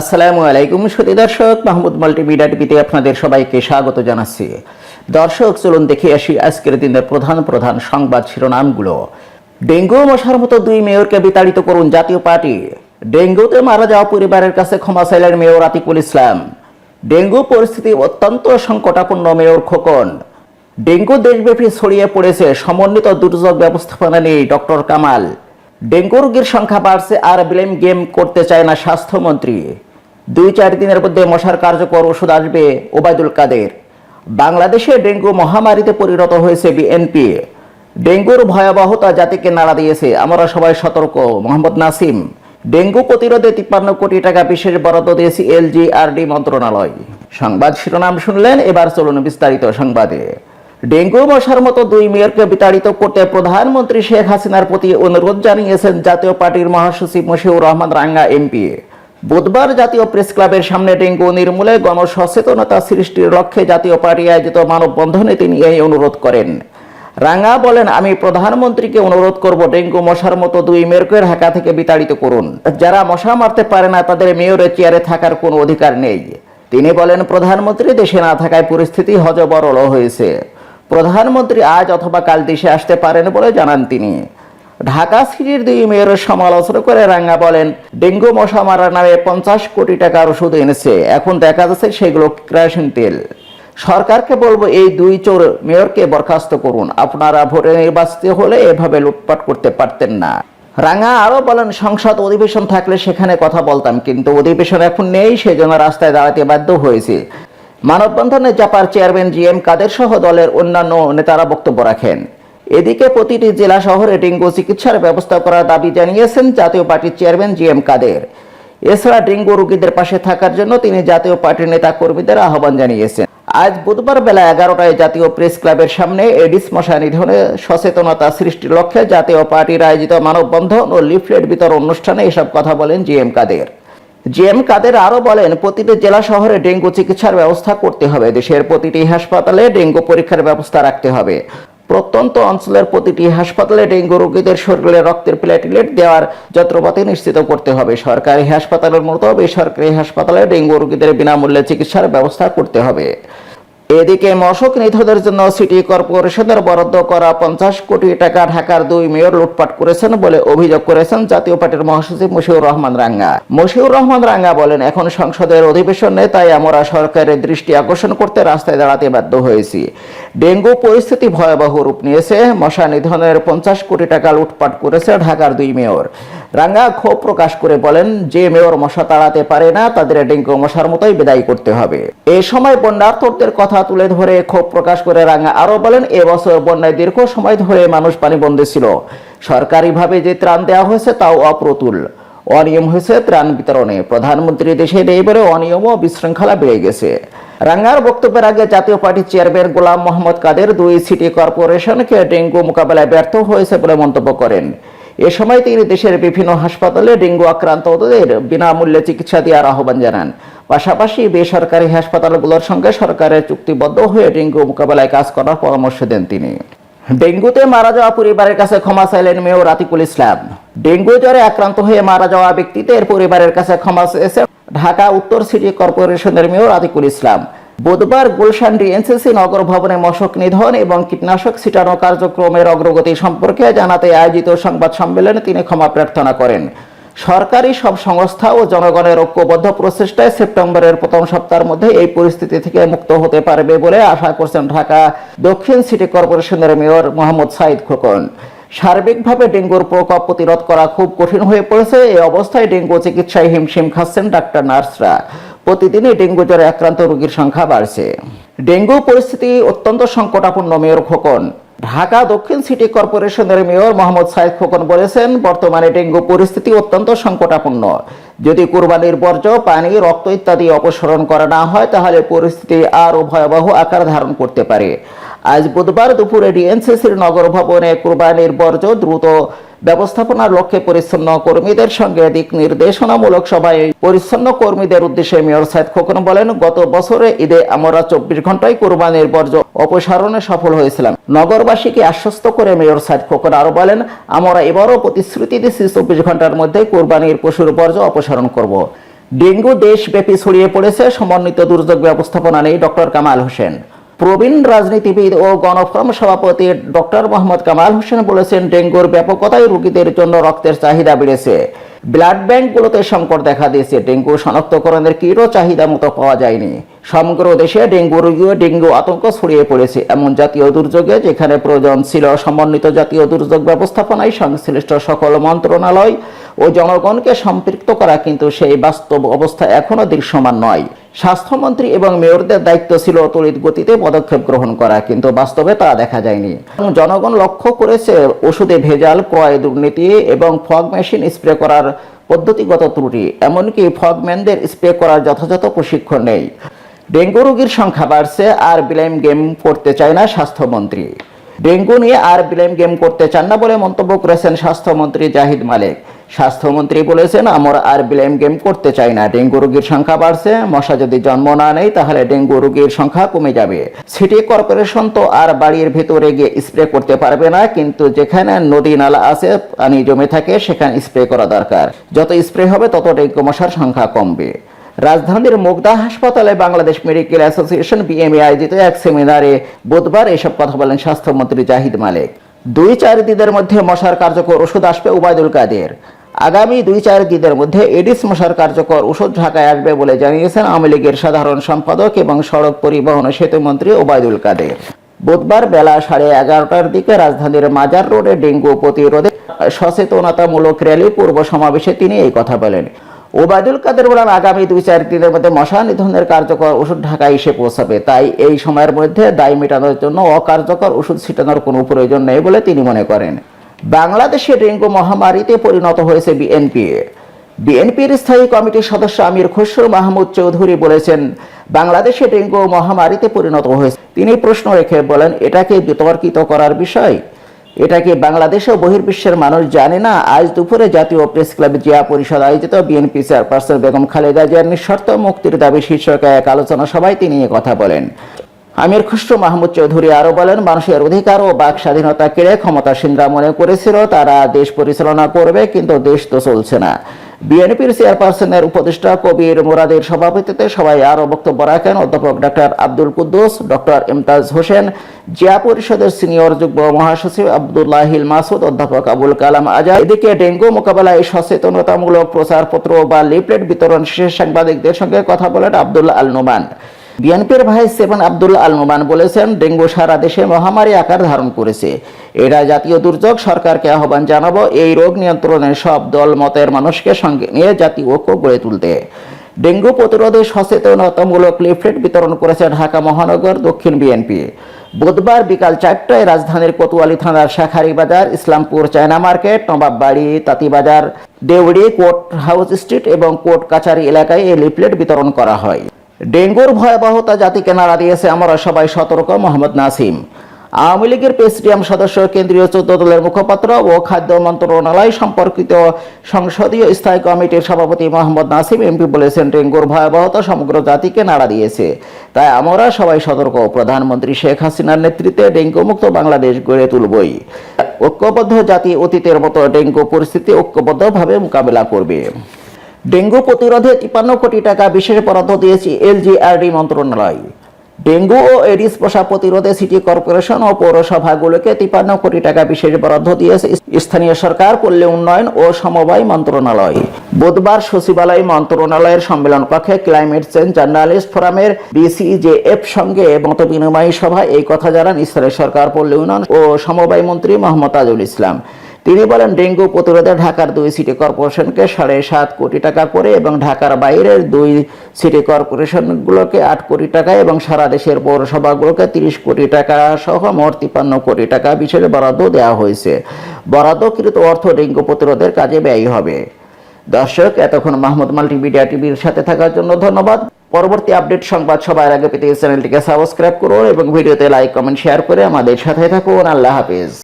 আসসালামু আলাইকুম সুদী দর্শক, মাহমুদ মাল্টিমিডিয়া টিভিতে আপনাদের সবাইকে স্বাগত জানাচ্ছি। দর্শক, চলুন দেখে আসি আজকের দিনের প্রধান প্রধান সংবাদ শিরোনামগুলো। ডেঙ্গু মশার মতো দুই মেয়রকে বিতাড়িত করুন জাতীয় পার্টি। ডেঙ্গুতে মারা যাওয়া পরিবারের কাছে ক্ষমা চাইলেন মেয়র আতিকুল ইসলাম। ডেঙ্গু পরিস্থিতি অত্যন্ত সংকটাপন্ন মেয়র খোকন। ডেঙ্গু দেশব্যাপী ছড়িয়ে পড়েছে সমন্বিত দুর্যোগ ব্যবস্থাপনা নেই ডক্টর কামাল। ডেঙ্গু রোগীর সংখ্যা বাড়ছে আর ব্লেম গেম করতে চায় না স্বাস্থ্যমন্ত্রী। দুই চার দিনের মধ্যে মশার কার্যকর ওষুধ আসবে ওবায়দুল কাদের। বাংলাদেশে ডেঙ্গু মহামারীতে পরিণত হয়েছে বিএনপি। ডেঙ্গুর ভয়াবহতা জাতিকে নাড়া দিয়েছে। আমরা সবাই সতর্ক। মোহাম্মদ নাসিম, ডেঙ্গু প্রতিরোধে তিপ্পান্ন কোটি টাকা বিশেষ বরাদ্দ দিয়েছে এলজিআরডি মন্ত্রণালয়। সংবাদ শিরোনাম শুনলেন, এবার চলুন বিস্তারিত সংবাদে। ডেঙ্গু মশার মতো দুই মেয়রকে বিতাড়িত করতে প্রধানমন্ত্রী শেখ হাসিনার প্রতি অনুরোধ জানিয়েছেন জাতীয় পার্টির মহাসচিব মশিউর রহমান রাঙ্গা, এমপি বুধবার জাতীয় প্রেস ক্লাবের সামনে ডেঙ্গু নির্মূলে গণসচেতনতা সৃষ্টির লক্ষ্যে জাতীয় পার্টি আয়োজিত মানববন্ধনে তিনি এই অনুরোধ করেন। রাঙ্গা বলেন, আমি প্রধানমন্ত্রীকে অনুরোধ করব ডেঙ্গু মশার মতো দুই মেয়রকে ঢাকা থেকে বিতাড়িত করুন। যারা মশা মারতে পারে না, তাদের মেয়রের চেয়ারে থাকার কোনো অধিকার নেই। তিনি বলেন, প্রধানমন্ত্রী দেশে না থাকায় পরিস্থিতি হজবরল হয়েছে। প্রধানমন্ত্রী আজ অথবা কাল দেশে আসতে পারেন বলে জানান তিনি। ঢাকা সিটির দুই মেয়রের সমালোচনা করে রাঙ্গা বলেন, ডেঙ্গু মশা মারার নামে পঞ্চাশ কোটি টাকার ওষুধ এনেছে, এখন দেখা যাচ্ছে সেগুলো কেরোসিন তেল। সরকারকে বলব এই দুই চোর মেয়রকে বরখাস্ত করুন, আপনারা ভোটে নির্বাচিত হলে এভাবে লুটপাট করতে পারতেন না। রাঙা আরও বলেন, সংসদ অধিবেশন থাকলে সেখানে কথা বলতাম, কিন্তু অধিবেশন এখন নেই, সেজন্য রাস্তায় দাঁড়াতে বাধ্য হয়েছে। মানববন্ধনে জাপার চেয়ারম্যান জি এম কাদের সহ দলের অন্যান্য নেতারা বক্তব্য রাখেন। এদিকে প্রতিটি জেলা শহরে ডেঙ্গু চিকিৎসার ব্যবস্থা করার দাবি জানিয়েছেন জাতীয় পার্টির চেয়ারম্যান জি এম কাদের। এছাড়া ডেঙ্গু রোগীদের পাশে থাকার জন্য তিনি জাতীয় পার্টির নেতা কর্মীদের আহ্বান জানিয়েছেন। আজ বুধবার বেলা এগারোটায় জাতীয় প্রেস ক্লাবের সামনে এডিস মশা নিধনে সচেতনতা সৃষ্টির লক্ষ্যে জাতীয় পার্টির আয়োজিত মানববন্ধন ও লিফলেট বিতরণ অনুষ্ঠানে এসব কথা বলেন জি এম কাদের। জি এম কাদের আরও বলেন, প্রতিটি জেলা শহরে ডেঙ্গু চিকিৎসার ব্যবস্থা করতে হবে। দেশের প্রতিটি হাসপাতালে ডেঙ্গু পরীক্ষার ব্যবস্থা রাখতে হবে। প্রত্যন্ত অঞ্চলের প্রতিটি হাসপাতালে ডেঙ্গু রোগীদের শরীরে রক্তের প্লেটলেট দেওয়ার যন্ত্রপাতি নিশ্চিত করতে হবে। সরকারি হাসপাতালের মতো বেসরকারি হাসপাতালে ডেঙ্গু রোগীদের বিনামূল্যে চিকিৎসার ব্যবস্থা করতে হবে। এদিকে মশক নিধনের জন্য সিটি কর্পোরেশনের বরাদ্দ করা পঞ্চাশ কোটি টাকা ঢাকার দুই মেয়র লুটপাট করেছেন বলে অভিযোগ করেছেন জাতীয় পার্টির মহাসচিব মুশিউর রহমান রাঙ্গা। মুশিউর রহমান রাঙ্গা বলেন, এখন সংসদের অধিবেশনে তাই আমরা সরকারের দৃষ্টি আকর্ষণ করতে রাস্তায় দাঁড়াতে বাধ্য হয়েছি। ডেঙ্গু পরিস্থিতি ভয়াবহ রূপ নিয়েছে। মশা নিধনের পঞ্চাশ কোটি টাকা লুটপাট করেছে ঢাকার দুই মেয়র। রাঙ্গা ক্ষোভ প্রকাশ করে বলেন, যে মেয়র মশা তাড়াতে পারে না, তাদের ডেঙ্গু মশার মতোই বিদায় করতে হবে। এ সময় বন্যার্থদের কথা তুলে ধরে ক্ষোভ প্রকাশ করে রাঙ্গা আরও বলেন এবছর বন্যায় দীর্ঘ সময় ধরে মানুষ পানিবন্দী ছিল। সরকারিভাবে যে ত্রাণ দেওয়া হয়েছে তাও অপ্রতুল। অনিয়ম হয়েছে ত্রাণ বিতরণে। প্রধানমন্ত্রী দেশে নেই বলে অনিয়ম ও বিশৃঙ্খলা বেড়ে গেছে। রাঙ্গার বক্তব্যের আগে জাতীয় পার্টির চেয়ারম্যান গোলাম মোহাম্মদ কাদের দুই সিটি কর্পোরেশনকে ডেঙ্গু মোকাবেলায় ব্যর্থ হয়েছে বলে মন্তব্য করেন। এ সময় তিনি দেশের বিভিন্ন হাসপাতালে ডেঙ্গু আক্রান্তদের বিনামূল্যে চিকিৎসা দেওয়ার আহ্বান জানান। পাশাপাশি বেসরকারি হাসপাতালগুলোর সঙ্গে সরকারের চুক্তিবদ্ধ হয়ে ডেঙ্গু মোকাবেলায় কাজ করার পরামর্শ দেন তিনি। ডেঙ্গুতে মারা যাওয়া পরিবারের কাছে ক্ষমা চাইলেন মেয়র আতিকুল ইসলাম। ডেঙ্গু জ্বরে আক্রান্ত হয়ে মারা যাওয়া ব্যক্তিদের পরিবারের কাছে ক্ষমা চেয়েছে ঢাকা, উত্তর সিটি কর্পোরেশনের মেয়র আতিকুল ইসলাম। বুধবার গুলশান ডিএনসিসি নগর ভবনে মশক নিধন এবং কীটনাশক ছিটানো কার্যক্রমের অগ্রগতি সম্পর্কে জানাতে আয়োজিত সংবাদ সম্মেলনে তিনি ক্ষমা প্রার্থনা করেন। সরকারি সব সংস্থা ও জনগণের ঐক্যবদ্ধ প্রচেষ্টায় সেপ্টেম্বরের প্রথম সপ্তাহের মধ্যে এই পরিস্থিতি থেকে মুক্ত হতে পারবে বলে আশা করছেন ঢাকা দক্ষিণ সিটি কর্পোরেশনের মেয়র মোহাম্মদ সাইদ খোকন। সার্বিকভাবে ডেঙ্গুর প্রকোপ প্রতিরোধ করা খুব কঠিন হয়ে পড়েছে। এই অবস্থায় ডেঙ্গু চিকিৎসায় হিমশিম খাচ্ছেন ডাক্তার নার্সরা। প্রতিদিনই ডেঙ্গু জ্বরে আক্রান্ত রোগীর সংখ্যা বাড়ছে। ডেঙ্গু পরিস্থিতি অত্যন্ত সংকটাপন্ন মেয়র খোকন। ঢাকা দক্ষিণ সিটি কর্পোরেশনের মেয়র মোহাম্মদ সাইদ খোকন বলেছেন, বর্তমানে ডেঙ্গু পরিস্থিতি অত্যন্ত সংকটাপন্ন। যদি কুরবানির বর্জ্য, পানি, রক্ত ইত্যাদি অপসারণ করা না হয়, তাহলে পরিস্থিতি আরও ভয়াবহ আকার ধারণ করতে পারে। আজ বুধবার দুপুরে ডিএনসিসির নগর ভবনে কুরবানির বর্জ্য দ্রুত ব্যবস্থাপনার লক্ষ্যে পরিচ্ছন্ন কর্মীদের সঙ্গে দিক নির্দেশনামূলক সভায় পরিচ্ছন্ন কর্মীদের উদ্দেশ্যে মেয়র সাইদ খোকন বলেন, গত বছরে ঈদে আমরা চব্বিশ ঘন্টায় কোরবানির বর্জ্য অপসারণে সফল হয়েছিলাম। নগরবাসীকে আশ্বস্ত করে মেয়র সাইদ খোকন আরও বলেন, আমরা এবারও প্রতিশ্রুতি দিচ্ছি চব্বিশ ঘণ্টার মধ্যে কোরবানির পশুর বর্জ্য অপসারণ করব। ডেঙ্গু দেশব্যাপী ছড়িয়ে পড়েছে সমন্বিত দুর্যোগ ব্যবস্থাপনা নেই ডক্টর কামাল হোসেন। প্রবীণ রাজনীতিবিদ ও গণফোরাম সভাপতি ডক্টর মোহাম্মদ কামাল হোসেন বলেছেন, ডেঙ্গুর ব্যাপকতায় রোগীদের জন্য রক্তের চাহিদা বেড়েছে। ব্লাড ব্যাংকগুলোতে সংকট দেখা দিয়েছে। ডেঙ্গু শনাক্তকরণের কিটও চাহিদা মতো পাওয়া যায়নি। সমগ্র দেশে ডেঙ্গু রোগী ও ডেঙ্গু আতঙ্ক ছড়িয়ে পড়েছে। এমন জাতীয় দুর্যোগে যেখানে প্রয়োজন ছিল সমন্বিত জাতীয় দুর্যোগ ব্যবস্থাপনায় সংশ্লিষ্ট সকল মন্ত্রণালয় ও জনগণকে সম্পৃক্ত করা কিন্তু সেই বাস্তব অবস্থা এখনও দৃশ্যমান নয়। স্বাস্থ্যমন্ত্রী এবং মেয়রদের দায়িত্ব ছিল তড়িৎ গতিতে পদক্ষেপ গ্রহণ করা, কিন্তু বাস্তবে তা দেখা যায়নি। জনগণ লক্ষ্য করেছে ওষুধে ভেজাল, ক্রয় দুর্নীতি এবং ফগ মেশিন স্প্রে করার পদ্ধতিগত ত্রুটি, এমনকি ফগম্যানদের স্প্রে করার যথাযথ প্রশিক্ষণ নেই। ডেঙ্গু রোগীর সংখ্যা বাড়ছে আর ব্লেম গেম করতে চায় না স্বাস্থ্যমন্ত্রী। ডেঙ্গু নিয়ে আর ব্লেম গেম করতে চান না বলে মন্তব্য করেছেন স্বাস্থ্যমন্ত্রী জাহিদ মালিক। স্বাস্থ্যমন্ত্রী বলেছেন, আমরা আর ব্লেম গেম করতে চাই না। ডেঙ্গু রোগীর সংখ্যা বাড়ছে। মশা যদি জন্ম না নেয়, তাহলে ডেঙ্গু রোগীর সংখ্যা কমে যাবে। সিটি কর্পোরেশন তো আর বাড়ির ভেতরে গিয়ে স্প্রে করতে পারবে না, কিন্তু যেখানে নদী নালা আছে, পানি জমে থাকে, সেখানে স্প্রে করা দরকার। যত স্প্রে হবে, তত ডেঙ্গু মশার সংখ্যা কমবে। রাজধানীর মুগদা হাসপাতালে বাংলাদেশ মেডিকেল অ্যাসোসিয়েশন বিএমএ আয়োজিত এক সেমিনারে বুধবার এসব কথা বলেন স্বাস্থ্যমন্ত্রী জাহিদ মালিক। দুই চার দিনের মধ্যে মশার কার্যকর ওষুধ আসবে উবায়দুল কাদের। আগামী দুই চার দিনের মধ্যে এডিস মশার কার্যকর ওষুধ ঢাকায় আসবে বলে জানিয়েছেন আওয়ামী লীগের সাধারণ সম্পাদক এবং সড়ক পরিবহন সেতু মন্ত্রী ওবায়দুল কাদের। বুধবার বেলা সাড়ে এগারোটার দিকে রাজধানীর মাজার রোডে ডেঙ্গু প্রতিরোধে সচেতনতামূলক র্যালি পূর্ব সমাবেশে তিনি এই কথা বলেন। ওবায়দুল কাদের বলেন আগামী দুই চার দিনের মধ্যে মশা নিধনের কার্যকর ওষুধ ঢাকায় এসে পৌঁছাবে। তাই এই সময়ের মধ্যে দায় মেটানোর জন্য অকার্যকর ওষুধ ছিটানোর কোনো প্রয়োজন নেই বলে তিনি মনে করেন। বাংলাদেশে ডেঙ্গু মহামারীতে পরিণত হয়েছে বিএনপি। বিএনপির স্থায়ী কমিটির সদস্য আমির খসরু মাহমুদ চৌধুরী বলেছেন, বাংলাদেশে ডেঙ্গু মহামারীতে পরিণত হয়েছে। তিনি প্রশ্ন রেখে বলেন, এটাকে বিতর্কিত করার বিষয় এটা কি বাংলাদেশ ও বহির্বিশ্বের মানুষ জানে না? আজ দুপুরে জাতীয় প্রেস ক্লাবে জিয়া পরিষদ আয়োজিত বিএনপি চেয়ারপারসন বেগম খালেদা জিয়ার নিঃশর্ত মুক্তির দাবি শীর্ষক এক আলোচনা সভায় তিনি কথা বলেন। আমির খুশরু মাহমুদ চৌধুরী আরও বলেন, মানুষের অধিকার ও বাক স্বাধীনতা কেড়ে ক্ষমতাসীনরা মনে করেছিল, তারা দেশ পরিচালনা করবে, কিন্তু দেশ তো চলছে না। বিএনপির চেয়ারপারসনের উপদেষ্টা কবির মুরাদের সভাপতিত্বে সবাই আরও বক্তব্য রাখেন। অধ্যাপক ডক্টর আব্দুল কুদ্দুস ডক্টর ইমতাজ হোসেন, জিয়া পরিষদের সিনিয়র যুগ্ম মহাসচিব আব্দুল্লাহিল মাসুদ, অধ্যাপক আবুল কালাম আজাদ। এদিকে ডেঙ্গু মোকাবেলায় সচেতনতামূলক প্রচারপত্র বা লিফলেট বিতরণ শেষে সাংবাদিকদের সঙ্গে কথা বলেন আব্দুল আল নোমান। বিএনপির ভাইস চেয়ারম্যান আব্দুল আল নোমান বলেছেন, ডেঙ্গু সারা দেশে মহামারী আকার ধারণ করেছে। এটা জাতীয় দুর্যোগ সরকারকে আহ্বান জানাব, এই রোগ নিয়ন্ত্রণে সব দল, মতের মানুষকে সঙ্গে নিয়ে জাতীয় ঐক্য গড়ে তুলতে। ডেঙ্গু প্রতিরোধে সচেতনতামূলক লিফলেট বিতরণ করেছে ঢাকা মহানগর দক্ষিণ বিএনপি। বুধবার বিকাল চারটায় রাজধানীর কোতোয়ালি থানার Shankhari Bazar Islampur China market, Nawabbari, Tantibazar, Deuri, court house street এবং কোর্ট কাছারি এলাকায় এই লিফলেট বিতরণ করা হয়। ডেঙ্গুর ভয়াবহতা জাতিকে নাড়া দিয়েছে আমরা সবাই সতর্ক, মোহাম্মদ নাসিম। আওয়ামী লীগের প্রেসিডিয়াম সদস্য কেন্দ্রীয় চৌদ্দ দলের মুখপাত্র ও খাদ্য মন্ত্রণালয় সম্পর্কিত সংসদীয় স্থায়ী কমিটির সভাপতি মোহাম্মদ নাসিম এমপি বলেছেন, ডেঙ্গুর ভয়াবহতা সমগ্র জাতিকে নাড়া দিয়েছে। তাই আমরা সবাই সতর্ক, প্রধানমন্ত্রী শেখ হাসিনার নেতৃত্বে ডেঙ্গু মুক্ত বাংলাদেশ গড়ে তুলবই। ঐক্যবদ্ধ জাতি অতীতের মতো ডেঙ্গু পরিস্থিতি ঐক্যবদ্ধভাবে মোকাবেলা করবে। ডেঙ্গু প্রতিরোধে তিপ্পান্ন কোটি টাকা বিশেষ বরাদ্দ দিয়েছে এলজিআরডি মন্ত্রণালয়। ডেঙ্গু ও এডিস মশা প্রতিরোধে সিটি কর্পোরেশন ও পৌরসভাগুলোকে তিপ্পান্ন কোটি টাকা বিশেষ বরাদ্দ দিয়েছে স্থানীয় সরকার, পল্লী উন্নয়ন ও সমবায় মন্ত্রণালয়। বুধবার সচিবালয় মন্ত্রণালয়ের সম্মেলন কক্ষে ক্লাইমেট চেঞ্জ জার্নালিস্ট ফোরামের বিসিজেএফ সঙ্গে মত বিনিময় সভায় এই কথা জানান স্থানীয় সরকার, পল্লী উন্নয়ন ও সমবায় মন্ত্রী মোহাম্মদ তাজুল ইসলাম। তিনি বলেন, ডেঙ্গু প্রতিরোধে ঢাকার দুই সিটি কর্পোরেশনকে সাড়ে সাত কোটি টাকা করে এবং ঢাকার বাইরের দুই সিটি কর্পোরেশনগুলোকে আট কোটি টাকা এবং সারা দেশের পৌরসভাগুলোকে তিরিশ কোটি টাকা সহ মোট তিপ্পান্ন কোটি টাকা বিশেষ বরাদ্দ দেওয়া হয়েছে। বরাদ্দকৃত অর্থ ডেঙ্গু প্রতিরোধের কাজে ব্যয় হবে। দর্শক, এতক্ষণ মাহমুদ মাল্টিমিডিয়া টিভির সাথে থাকার জন্য ধন্যবাদ। পরবর্তী আপডেট সংবাদ সবার আগে পেতে চ্যানেলটিকে সাবস্ক্রাইব করুন এবং ভিডিওতে লাইক, কমেন্ট, শেয়ার করে আমাদের সাথে থাকুন। আল্লাহ হাফিজ।